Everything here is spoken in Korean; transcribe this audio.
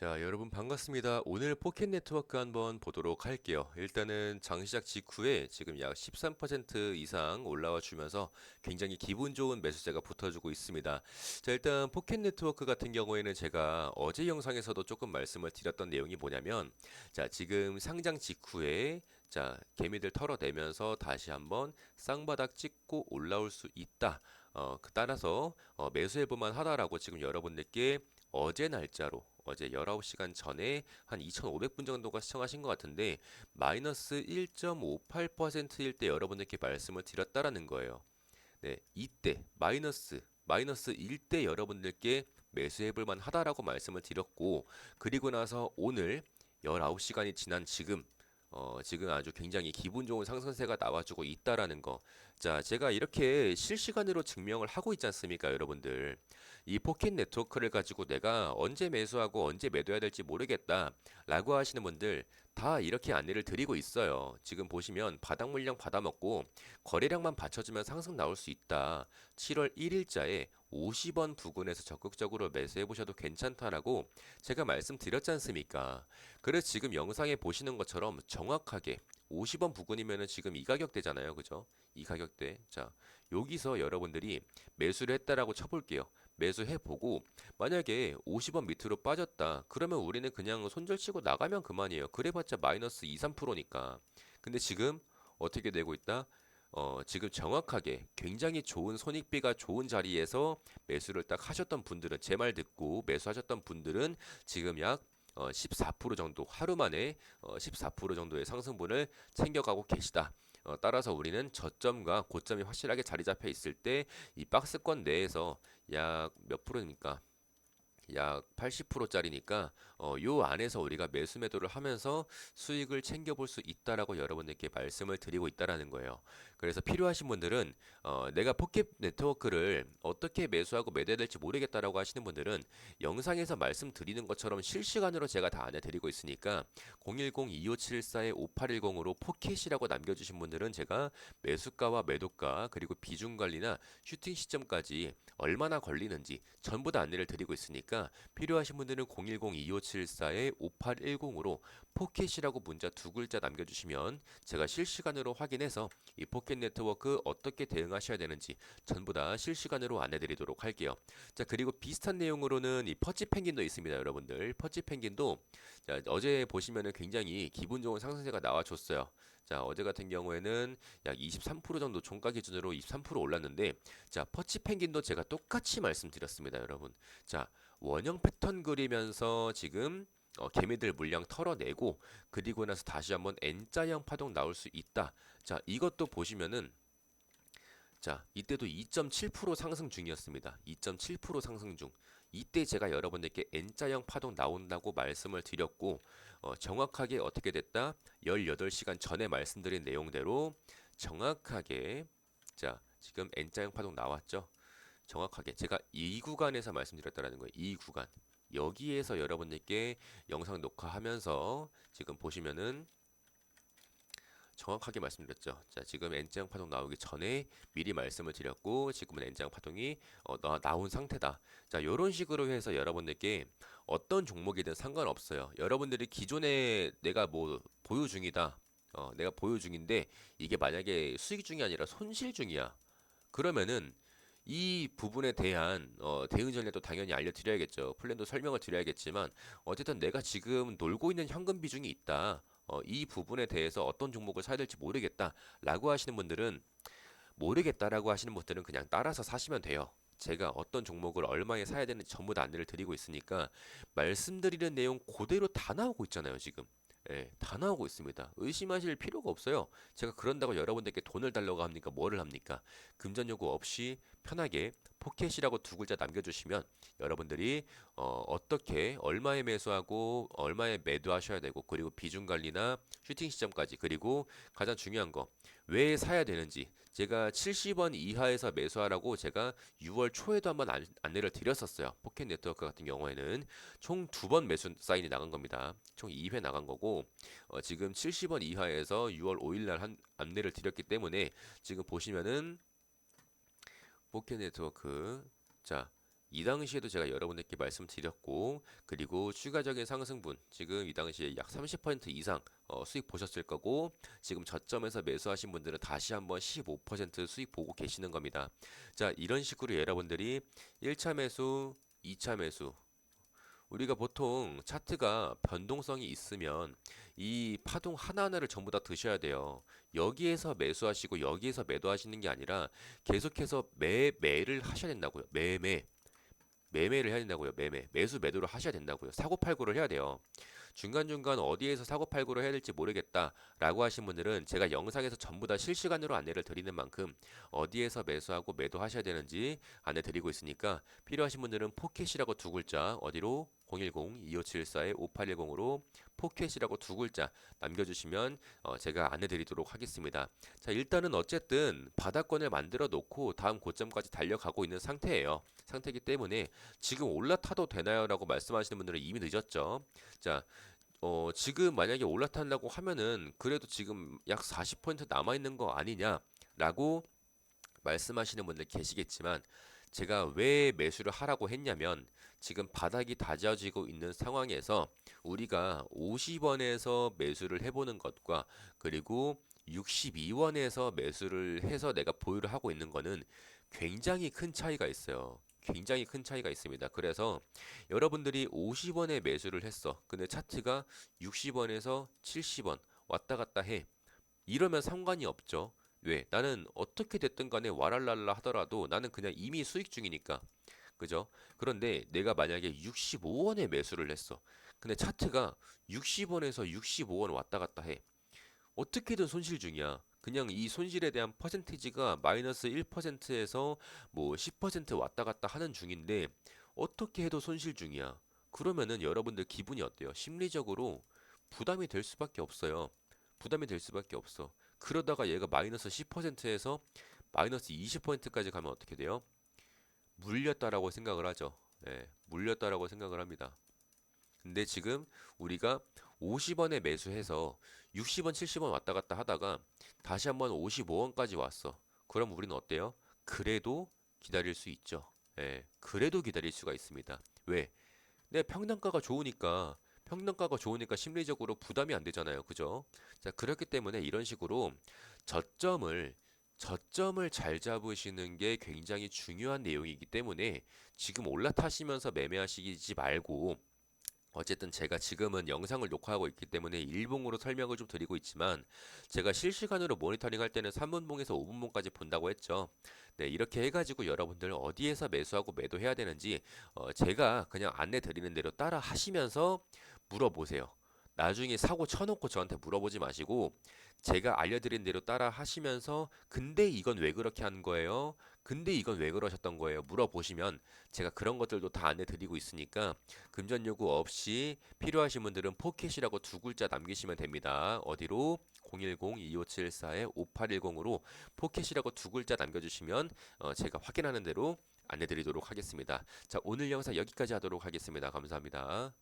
자, 여러분 반갑습니다. 오늘 포켓 네트워크 한번 보도록 할게요. 일단은 장 시작 직후에 지금 약 13% 이상 올라와 주면서 굉장히 기분 좋은 매수세가 붙어주고 있습니다. 자, 일단 포켓 네트워크 같은 경우에는 제가 어제 영상에서도 조금 말씀을 드렸던 내용이 뭐냐면 자, 지금 상장 직후에 자, 개미들 털어내면서 다시 한번 쌍바닥 찍고 올라올 수 있다. 어, 그 따라서 어, 매수해볼만 하다라고 지금 여러분들께 어제 날짜로 어제 19시간 전에 한 2,500분 정도가 시청하신 것 같은데 마이너스 1.58%일 때 여러분들께 말씀을 드렸다라는 거예요. 네, 이때 마이너스 마이너스 1대 여러분들께 매수해 볼 만하다라고 말씀을 드렸고 그리고 나서 오늘 19시간이 지난 지금 어, 지금 아주 굉장히 기분 좋은 상승세가 나와주고 있다라는 거. 자, 제가 이렇게 실시간으로 증명을 하고 있지 않습니까, 여러분들? 이 포켓 네트워크를 가지고 내가 언제 매수하고 언제 매도해야 될지 모르겠다 라고 하시는 분들 다 이렇게 안내를 드리고 있어요. 지금 보시면 바닥 물량 받아먹고 거래량만 받쳐주면 상승 나올 수 있다. 7월 1일자에 50원 부근에서 적극적으로 매수해 보셔도 괜찮다라고 제가 말씀드렸지 않습니까? 그래서 지금 영상에 보시는 것처럼 정확하게 50원 부근이면은 지금 이 가격대잖아요. 그죠? 이 가격대. 자, 여기서 여러분들이 매수를 했다라고 쳐볼게요. 매수해 보고 만약에 50원 밑으로 빠졌다. 그러면 우리는 그냥 손절치고 나가면 그만이에요. 그래봤자 마이너스 2, 3%니까. 근데 지금 어떻게 되고 있다? 어, 지금 정확하게 굉장히 좋은 손익비가 좋은 자리에서 매수를 딱 하셨던 분들은 제 말 듣고 매수하셨던 분들은 지금 약 어, 14% 정도 하루 만에 어, 14% 정도의 상승분을 챙겨가고 계시다. 어, 따라서 우리는 저점과 고점이 확실하게 자리 잡혀 있을 때 이 박스권 내에서 약 몇 프로입니까? 약 80%짜리니까 어, 요 안에서 우리가 매수 매도를 하면서 수익을 챙겨볼 수 있다라고 여러분들께 말씀을 드리고 있다라는 거예요. 그래서 필요하신 분들은 어, 내가 포켓 네트워크를 어떻게 매수하고 매도해야 될지 모르겠다라고 하시는 분들은 영상에서 말씀드리는 것처럼 실시간으로 제가 다 안내드리고 있으니까 010-2574-5810으로 포켓이라고 남겨주신 분들은 제가 매수가와 매도가 그리고 비중 관리나 슈팅 시점까지 얼마나 걸리는지 전부 다 안내를 드리고 있으니까 필요하신 분들은 010-2574-5810으로 포켓이라고 문자 두 글자 남겨주시면 제가 실시간으로 확인해서 이 포켓 네트워크 어떻게 대응하셔야 되는지 전부 다 실시간으로 안내드리도록 할게요. 자 그리고 비슷한 내용으로는 이 퍼치 펭귄도 있습니다, 여러분들. 퍼치 펭귄도 자, 어제 보시면은 굉장히 기분 좋은 상승세가 나와줬어요. 자 어제 같은 경우에는 약 23% 정도 종가 기준으로 23% 올랐는데 자 퍼치 펭귄도 제가 똑같이 말씀드렸습니다, 여러분. 자 원형 패턴 그리면서 지금 어, 개미들 물량 털어내고 그리고 나서 다시 한번 N자형 파동 나올 수 있다. 자, 이것도 보시면은 자, 이때도 2.7% 상승 중이었습니다. 2.7% 상승 중. 이때 제가 여러분들께 N자형 파동 나온다고 말씀을 드렸고 어, 정확하게 어떻게 됐다? 18시간 전에 말씀드린 내용대로 정확하게 자, 지금 N자형 파동 나왔죠? 정확하게 제가 이 구간에서 말씀드렸다라는 거예요. 이 구간. 여기에서 여러분들께 영상 녹화하면서 지금 보시면은 정확하게 말씀드렸죠. 자, 지금 N자형 파동 나오기 전에 미리 말씀을 드렸고 지금은 N자형 파동이 어, 나, 나온 상태다. 자, 이런 식으로 해서 여러분들께 어떤 종목이든 상관없어요. 여러분들이 기존에 내가 뭐 보유 중이다. 어, 내가 보유 중인데 이게 만약에 수익 중이 아니라 손실 중이야. 그러면은 이 부분에 대한 어, 대응 전략도 당연히 알려드려야겠죠. 플랜도 설명을 드려야겠지만 어쨌든 내가 지금 놀고 있는 현금 비중이 있다. 어, 이 부분에 대해서 어떤 종목을 사야 될지 모르겠다라고 하시는 분들은 모르겠다라고 하시는 분들은 그냥 따라서 사시면 돼요. 제가 어떤 종목을 얼마에 사야 되는지 전부 다 안내를 드리고 있으니까 말씀드리는 내용 그대로 다 나오고 있잖아요, 지금. 예, 다 나오고 있습니다. 의심하실 필요가 없어요. 제가 그런다고 여러분들께 돈을 달라고 합니까? 뭐를 합니까? 금전 요구 없이 편하게 포켓이라고 두 글자 남겨주시면 여러분들이 어, 어떻게 얼마에 매수하고 얼마에 매도하셔야 되고 그리고 비중 관리나 슈팅 시점까지 그리고 가장 중요한 거 왜 사야 되는지 제가 70원 이하에서 매수하라고 제가 6월 초에도 한번 안, 안내를 드렸었어요. 포켓 네트워크 같은 경우에는 총 두 번 매수 사인이 나간 겁니다. 총 2회 나간 거고 어, 지금 70원 이하에서 6월 5일 날 한 안내를 드렸기 때문에 지금 보시면은 포켓 네트워크 자 이 당시에도 제가 여러분들께 말씀드렸고 그리고 추가적인 상승분 지금 이 당시에 약 30% 이상 어, 수익 보셨을 거고 지금 저점에서 매수하신 분들은 다시 한번 15% 수익 보고 계시는 겁니다. 자 이런 식으로 여러분들이 1차 매수, 2차 매수 우리가 보통 차트가 변동성이 있으면 이 파동 하나하나를 전부 다 드셔야 돼요. 여기에서 매수하시고 여기에서 매도하시는 게 아니라 계속해서 매매를 하셔야 된다고요. 매매. 매매를 해야 된다고요. 매매. 매수 매도를 하셔야 된다고요. 사고 팔고를 해야 돼요. 중간중간 어디에서 사고 팔고를 해야 될지 모르겠다라고 하신 분들은 제가 영상에서 전부 다 실시간으로 안내를 드리는 만큼 어디에서 매수하고 매도하셔야 되는지 안내 드리고 있으니까 필요하신 분들은 포켓이라고 두 글자 어디로 010-2574-5810으로 포켓이라고 두 글자 남겨주시면 어, 제가 안내 드리도록 하겠습니다. 자 일단은 어쨌든 바닥권을 만들어 놓고 다음 고점까지 달려가고 있는 상태예요. 상태이기 때문에 지금 올라타도 되나요? 라고 말씀하시는 분들은 이미 늦었죠. 자 어, 지금 만약에 올라탄다고 하면은 그래도 지금 약 40% 남아 있는 거 아니냐라고 말씀하시는 분들 계시겠지만 제가 왜 매수를 하라고 했냐면 지금 바닥이 다져지고 있는 상황에서 우리가 50원에서 매수를 해보는 것과 그리고 62원에서 매수를 해서 내가 보유를 하고 있는 거는 굉장히 큰 차이가 있어요. 굉장히 큰 차이가 있습니다. 그래서 여러분들이 50원에 매수를 했어. 근데 차트가 60원에서 70원 왔다 갔다 해. 이러면 상관이 없죠. 왜? 나는 어떻게 됐든 간에 와랄랄라 하더라도 나는 그냥 이미 수익 중이니까. 그죠? 그런데 내가 만약에 65원에 매수를 했어. 근데 차트가 60원에서 65원 왔다 갔다 해. 어떻게든 손실 중이야. 그냥 이 손실에 대한 퍼센티지가 마이너스 1%에서 뭐 10% 왔다 갔다 하는 중인데 어떻게 해도 손실 중이야. 그러면은 여러분들 기분이 어때요? 심리적으로 부담이 될 수밖에 없어요. 부담이 될 수밖에 없어. 그러다가 얘가 마이너스 10%에서 마이너스 20%까지 가면 어떻게 돼요? 물렸다라고 생각을 하죠. 예, 물렸다라고 생각을 합니다. 근데 지금 우리가 50원에 매수해서 60원, 70원 왔다 갔다 하다가 다시 한번 55원까지 왔어. 그럼 우리는 어때요? 그래도 기다릴 수 있죠. 예, 그래도 기다릴 수가 있습니다. 왜? 내 평단가가 좋으니까 평단가가 좋으니까 심리적으로 부담이 안 되잖아요. 그죠? 자, 그렇기 때문에 이런 식으로 저점을 저점을 잘 잡으시는 게 굉장히 중요한 내용이기 때문에 지금 올라타시면서 매매하시지 말고 어쨌든 제가 지금은 영상을 녹화하고 있기 때문에 일봉으로 설명을 좀 드리고 있지만 제가 실시간으로 모니터링 할 때는 3분봉에서 5분봉까지 본다고 했죠. 네, 이렇게 해가지고 여러분들 어디에서 매수하고 매도해야 되는지 어, 제가 그냥 안내 드리는 대로 따라 하시면서 물어보세요. 나중에 사고 쳐놓고 저한테 물어보지 마시고 제가 알려드린 대로 따라 하시면서 근데 이건 왜 그렇게 하는 거예요? 근데 이건 왜 그러셨던 거예요? 물어보시면 제가 그런 것들도 다 안내 드리고 있으니까 금전 요구 없이 필요하신 분들은 포켓이라고 두 글자 남기시면 됩니다. 어디로? 010-2574-5810으로 포켓이라고 두 글자 남겨주시면 어, 제가 확인하는 대로 안내 드리도록 하겠습니다. 자, 오늘 영상 여기까지 하도록 하겠습니다. 감사합니다.